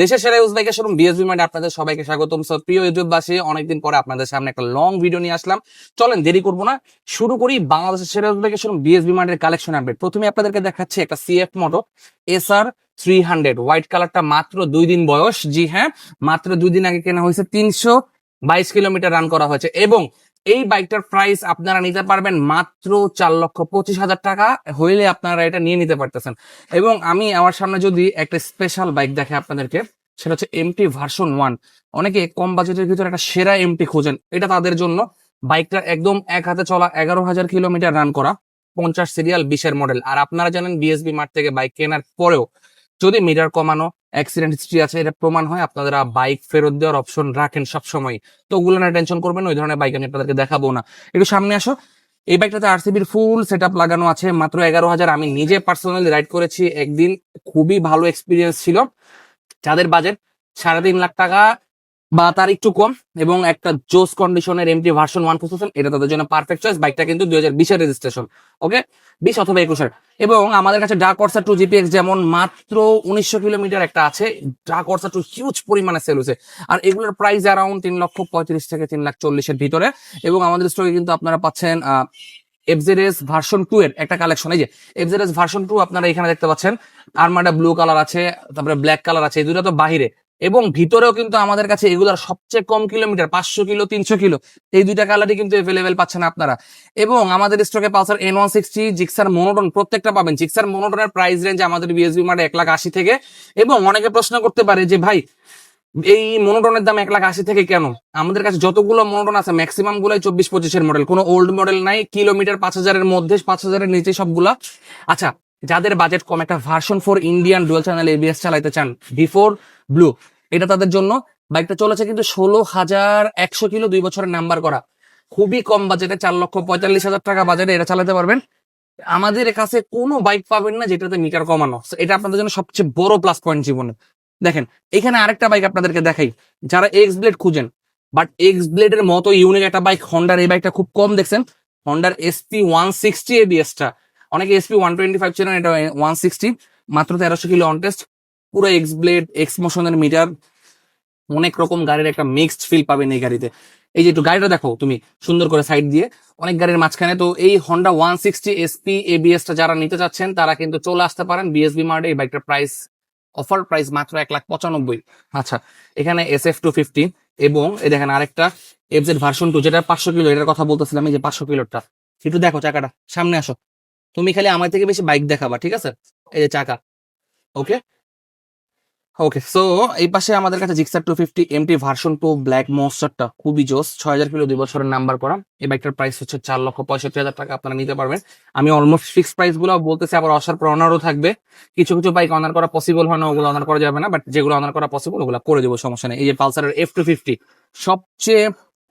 দেশের সেরা ইউজ বাইকের শোরুম বিএসবি মার্টে আপনাদের সবাইকে স্বাগতম। সো প্রিয় ইউটিউববাসী, অনেকদিন পরে আপনাদের সামনে একটা লং ভিডিও নিয়ে আসলাম। চলেন, দেরি করব না। শুরু করি বাংলাদেশের সেরা ইউজ বাইকের শোরুম বিএসবি মার্টের কালেকশন আপডেট প্রথমে আপনাদেরকে দেখাচ্ছি একটা CF Moto SR three hundred white কালারটা মাত্র দুই দিন বয়স। জি হ্যাঁ মাত্র দুই দিন আগে কেনা হয়েছে তিনশো বাইশ কিলোমিটার রান করা হয়েছে। এবং এই বাইকটার প্রাইস আপনারা নিতে পারবেন মাত্র চার লক্ষ পঁচিশ হাজার টাকা হইলে আপনারা এটা নিয়ে নিতে পারতেছেন। এবং আমি আমার সামনে যদি একটা স্পেশাল বাইক দেখে আপনাদেরকে, সেটা হচ্ছে এমটি ভার্সন ওয়ান অনেকে কম বাজেটের ভিতরে একটা সেরা এমটি খোঁজেন, এটা তাদের জন্য। বাইকটা একদম এক হাতে চলা এগারো হাজার কিলোমিটার রান করা, পঞ্চাশ সিরিয়াল বিশের মডেল আর আপনারা জানেন বিএসবি মার্ট থেকে বাইক কেনার পরেও যদি মিটার কমানো অ্যাক্সিডেন্ট হিস্ট্রি আছে, এটা প্রমাণ হয়, আপনারা বাইক ফেরত দেওয়ার অপশন রাখেন সবসময় তো ওগুলো না টেনশন করবেন ওই ধরনের বাইক আমি আপনাদেরকে দেখাবো না। একটু সামনে আসো। এই বাইকটাতে আরসিবির ফুল সেট লাগানো আছে, মাত্র এগারো হাজার। আমি নিজে পার্সোনালি রাইড করেছি, একদিন খুবই ভালো এক্সপিরিয়েন্স ছিল। যাদের বাজেট সাড়ে তিন লাখ টাকা বা তার একটু কম, এবং একটা জোস কন্ডিশনের এমটি ভার্সন ওয়ান খুঁজতেছেন এটা তাদের জন্য পারফেক্ট চয়েস বাইকটা কিন্তু দুই হাজার বিশের রেজিস্ট্রেশন ওকে বিশ অথবা একুশের। এবং আমাদের কাছে ডার্ক অর্সা টু জিপিএক্স যেমন মাত্র উনিশশো কিলোমিটার একটা আছে ডাক অর্সা টু হিউজ পরিমাণে সেল হয়েছে। আর এগুলোর প্রাইস অ্যারাউন্ড তিন লক্ষ পঁয়ত্রিশ থেকে তিন লাখ চল্লিশের ভিতরে। এবং আমাদের স্টকে কিন্তু আপনারা পাচ্ছেন এফজেডএস ভার্সন টু এর একটা কালেকশন এই যে এফজেডএস ভার্সন টু আপনারা এখানে দেখতে পাচ্ছেন আরমাডা ব্লু কালার আছে, তারপরে ব্ল্যাক কালার আছে, এই দুটো তো বাহিরে। এবং ভিতরেও কিন্তু আমাদের কাছে এগুলোর সবচেয়ে কম কিলোমিটার, পাঁচশো কিলো, তিনশো কিলো, এই দুইটা কালারই কিন্তু এভেলেবেল পাচ্ছেন আপনারা। এবং আমাদের স্টকে Pulsar N one sixty Gixxer monotone প্রত্যেকটা পাবেন। জিক্সার মনোটনের প্রাইস রেঞ্জ আমাদের বিএসবি মার্টে এক লাখ আশি থেকে। এবং অনেকে প্রশ্ন করতে পারে যে, ভাই, এই মনোটনের দাম এক লাখ আশি থেকে কেন? আমাদের কাছে যতগুলো মনোটন আছে ম্যাক্সিমাম গুলাই চব্বিশ পঁচিশের মডেল কোনো ওল্ড মডেল নাই, কিলোমিটার পাঁচ হাজারের মধ্যে, পাঁচ হাজারের নিচে সবগুলা। আচ্ছা যাদের বাজেট কম, একটা version four Indian dual channel ABS চালাইতে চান বিফোর ব্লু এটা তাদের জন্য। বাইকটা চলেছে কিন্তু ষোলো হাজার একশো কিলো দুই বছরের নাম্বার করা। খুবই কম বাজেটে চার লক্ষ পঁয়তাল্লিশ হাজার টাকা বাজেটে এটা চালাতে পারবেন। আমাদের কাছে কোনো বাইক পাবেন না যেটাতে মিটার কমানো। এটা আপনাদের জন্য সবচেয়ে বড় প্লাস পয়েন্ট জীবনে। দেখেন, এখানে আরেকটা বাইক আপনাদেরকে দেখাই। যারা এক্স ব্লেড খুঁজেন বাট এক্স ব্লেডের মতো ইউনিক একটা বাইক হন্ডার এই বাইকটা খুব কম দেখছেন। হন্ডার এসপি ওয়ান সিক্সটি এবিএসটা অনেকে এসপি ওয়ান টোয়েন্টি ফাইভ ছিলেন এটা ওয়ান সিক্সটি মাত্র তেরোশো কিলো অন টেস্ট পুরো এক্স ব্লেড এক্স মোশনের মিটার অনেক রকম গাড়ির একটা মিক্সড ফিল পাবেন এই গাড়িতে। এই যে একটু গাড়িটা দেখো তুমি, সুন্দর করে সাইড দিয়ে, অনেক গাড়ির মাঝখানে, তো এই হন্ডা ওয়ান সিক্সটি এসপি এবিএসটা যারা নিতে চাচ্ছেন, তারা কিন্তু চলে আসতে পারেন বিএসবি মার্টে এই বাইকটার প্রাইস অফার প্রাইস মাত্র এক লাখ পঁচানব্বই। আচ্ছা এখানে এস এফ টু ফিফটি এবং এই দেখেন আরেকটা এফজেড ভার্সন টু যেটা পাঁচশো কিলো, এটার কথা বলতেছিলাম, এই যে পাঁচশো কিলোটা। একটু দেখো চাকাটা, সামনে আসো। তুমি খালি আমার থেকে বেশি বাইক দেখাবা, ঠিক আছে? এই যে চাকা। ওকে ওকে সো এই পাশে আমাদের কাছে Gixxer two fifty MT version two black মনস্টারটা খুবই জোস, ছয় হাজার কিলো দুই বছরের নাম্বার করা। এই বাইকটার প্রাইস হচ্ছে চার লক্ষ পঁয়ষট্টি হাজার টাকা, আপনারা নিতে পারবেন। আমি অলমোস্ট ফিক্স প্রাইসগুলো বলতেছি, আবার অসার পর অনারও থাকবে। কিছু কিছু বাইক অনার করা পসিবল হয় না, ওগুলো অনার করা যাবে না বাট যেগুলো অনার করা পসিবল ওগুলো করে দেবো, সমস্যা নেই। এই যে পালসারের এফ টু ফিফটি সবচেয়ে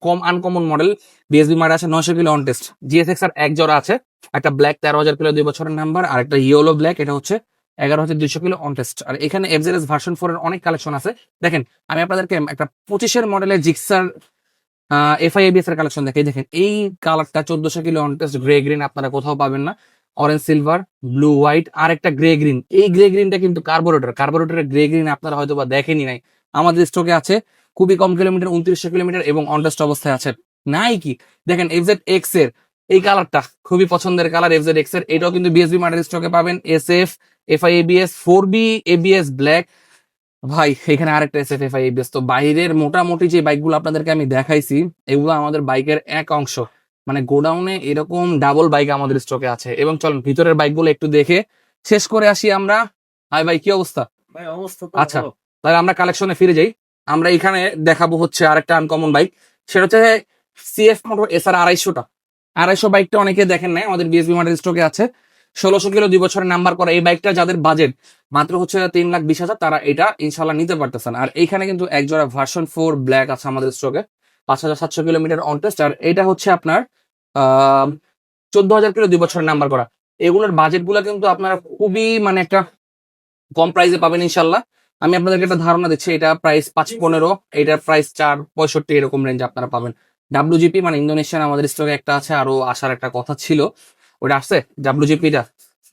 কম আনকমন মডেল বিএসবি মার্ট আছে নয়শো কিলো অন টেস্ট জিএসএক্স আর এক জোড়া আছে, একটা ব্ল্যাক তেরো হাজার কিলো দুই বছরের নাম্বার আর একটা ইয়েলো ব্ল্যাক এটা হচ্ছে এগারো হাজার দুইশো কিলো অন টেস্ট আর এখানে এফজেডএস ভার্সন ফোর এর অনেক কালেকশন আছে। দেখেন, আমি আপনাদেরকে একটা পঁচিশের মডেলের জিক্সার এফআইএবিএস এর কালেকশন দেখে দেখেন, এই কালারটা চোদ্দশো kilo on test grey green আপনারা কোথাও পাবেন না। অরেঞ্জ সিলভার ব্লু হোয়াইট আর একটা গ্রে গ্রিন এই গ্রে গ্রিনটা কিন্তু কার্বোরেটর কার্বোরেটরের গ্রে গ্রিন আপনারা হয়তো বা দেখেনি নাই। আমাদের স্টকে আছে খুবই কম কিলোমিটার উনত্রিশশো কিলোমিটার এবং অনটেস্ট অবস্থায় আছে নাই কি দেখেন এফজেড এক্সের এই কালারটা খুবই পছন্দের কালার এফজেড এক্সের। এটাও কিন্তু বিএসবি মার্টের স্টকে পাবেন। S F FI ABS four B ABS black ভাই এখানে আরেকটা এস এফ এফআই এবিএস তো বাইরের মোটামুটি যে বাইকগুলো আপনাদেরকে আমি দেখাইছি এগুলো আমাদের বাইকের এক অংশ। মানে গোডাউনে এরকম ডাবল বাইক আমাদের স্টকে আছে। এবং চলুন ভিতরের বাইকগুলো একটু দেখে শেষ করে আসি আমরা। হাই ভাই কি অবস্থা? ভাই অবস্থা আচ্ছা। তাহলে আমরা কালেকশনে ফিরে যাই। আমরা এখানে দেখাবো হচ্ছে আরেকটা আনকমন বাইক সেটা হচ্ছে সিএফ মোটর এসআর আড়াইশোটা। আড়াইশো বাইকটা অনেকে দেখেন নাই, আমাদের বিএসবি মার্টের স্টকে আছে। ষোলোশো কিলো দুই বছরের নাম্বার করা এই বাইকটা যাদের বাজেট মাত্র হচ্ছে তিন লাখ বিশ হাজার, তারা এটা ইনশাল্লাহ নিতে পারতেছেন। আর এইখানে কিন্তু এক জোড়া ভার্সন ফোর ব্ল্যাক আছে আমাদের স্টকে পাঁচ হাজার সাতশো কিলোমিটার অন টেস্ট আর এটা হচ্ছে আপনার চোদ্দ হাজার কিলো দুই বছরের নাম্বার করা। এগুলোর বাজেটগুলো কিন্তু আপনারা খুবই মানে একটা কম প্রাইসে পাবেন ইনশাল্লাহ আমি আপনাদেরকে একটা ধারণা দিচ্ছি, এটা প্রাইস পাঁচ পনেরো এটার প্রাইস চার, পঁয়ষট্টি, এরকম রেঞ্জ আপনারা পাবেন। ডাব্লিউজিপি মানে ইন্দোনেশিয়ান আমাদের স্টকে একটা আছে, আরও আসার একটা কথা ছিল। ওটা আসছে? ডাব্লিউজিপিটা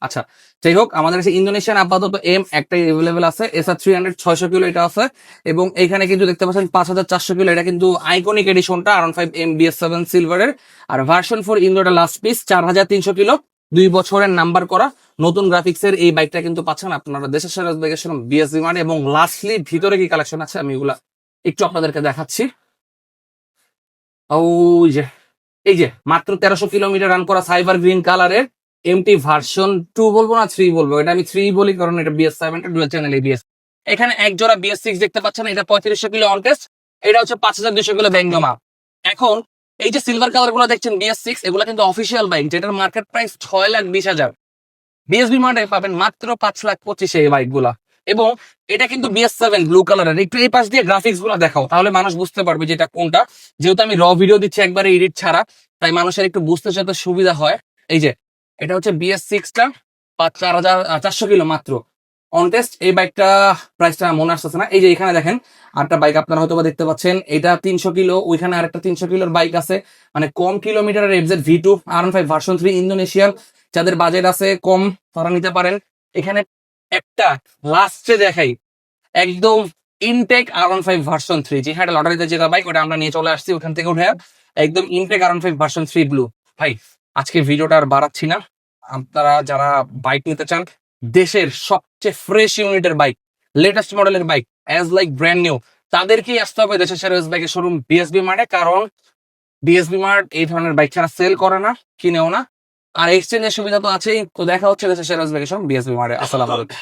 আচ্ছা যাই হোক, আমাদের কাছে ইন্দোনেশিয়ান আপাতত এম একটাই অ্যাভেলেবেল আছে এসআর থ্রি হান্ড্রেড ছয়শো কিলো এটা আছে, এবং এখানে কিন্তু দেখতে পাচ্ছেন পাঁচ হাজার চারশো কিলো, এটা কিন্তু iconic এডিশনটা R five M BS seven সিলভারের আর ভার্সন ফোর ইন্দোটা লাস্ট পিস চার হাজার তিনশো কিলো, দুই বছরের নাম্বার করা। নতুন গ্রাফিক্স এর এই বাইকটা কিন্তু পাচ্ছেন আপনারা দেশের সেরা দেখেছেন বিএসবি মানে এবং লাস্টলি ভিতরে কি কালেকশন আছে? আমি এগুলা একটু আপনাদেরকে দেখাচ্ছি। এই যে, মাত্র তেরোশো কিলোমিটার রান করা সাইবার গ্রিন কালারের এমটি ভার্সন টু বলব না থ্রি বলব? এটা আমি থ্রি বলি কারণ এটা BS seven dual channel BS এখানে এক জোড়া বিএস সিক্স দেখতে পাচ্ছেন, এটা পঁয়ত্রিশশো কিলো অন টেস্ট এটা হচ্ছে পাঁচ হাজার দুশো কিলো ব্যাঙ্গমা এখন এই যে সিলভার কালারগুলো দেখছেন বিএস সিক্স এগুলো কিন্তু অফিসিয়াল বাইক যেটার মার্কেট প্রাইস ছয় লাখ বিশ হাজার। বিএসবি মার্টে পাবেন মাত্র পাঁচ লাখ পঁচিশে এই বাইকগুলা এবং এটা কিন্তু বিএস সেভেন ব্লু কালারের একটু এই পাশ দিয়ে গ্রাফিক্সগুলো দেখাও, তাহলে মানুষ বুঝতে পারবে যে এটা কোনটা। যেহেতু আমি র ভিডিও দিচ্ছি একবারে এডিট ছাড়া, তাই মানুষের একটু বুঝতে যাতে সুবিধা হয়। এই যে, এটা হচ্ছে বিএস সিক্সটা পাঁচ, চার হাজার চারশো কিলো মাত্র। অন টেস্ট এই বাইকটা প্রাইসটা মনে আসতেছে না। এই যে এখানে দেখেন, আরেকটা বাইক আপনারা হয়তো দেখতে পাচ্ছেন। এটা তিনশো কিলো, ওইখানে আরেকটা তিনশো কিলোর বাইক আছে। মানে কম কিলোমিটারের FZ V two R five version three Indonesian যাদের বাজেট আছে কম, তারা নিতে পারেন। এখানে একটা লাস্টে দেখাই। একদম intact R one five version three যে হ্যাঁ লটারিতে যেটা বাইক ওটা আমরা নিয়ে চলে আসছি ওখান থেকে উঠে। একদম intact R one five version three blue ভাই, আজকে ভিডিওটা আর বাড়াচ্ছি না। আপনারা যারা বাইক নিতে চান, দেশের সবচেয়ে ফ্রেশ ইউনিটের বাইক লেটেস্ট মডেলের bike as like brand new তাদেরকেই আসতে হবে দেশের সেরা বাইকের শোরুম বিএসবি মার্টে কারণ বিএসবি মার্ট এই ধরনের বাইক ছাড়া সেল করে না, কিনেও না। আর এক্সচেঞ্জের সুবিধা তো আছেই। তো দেখা হচ্ছে সেরাজ সেরা বাইকের শোরুম বিএসবি মারে আসসালাম আলাইকুম।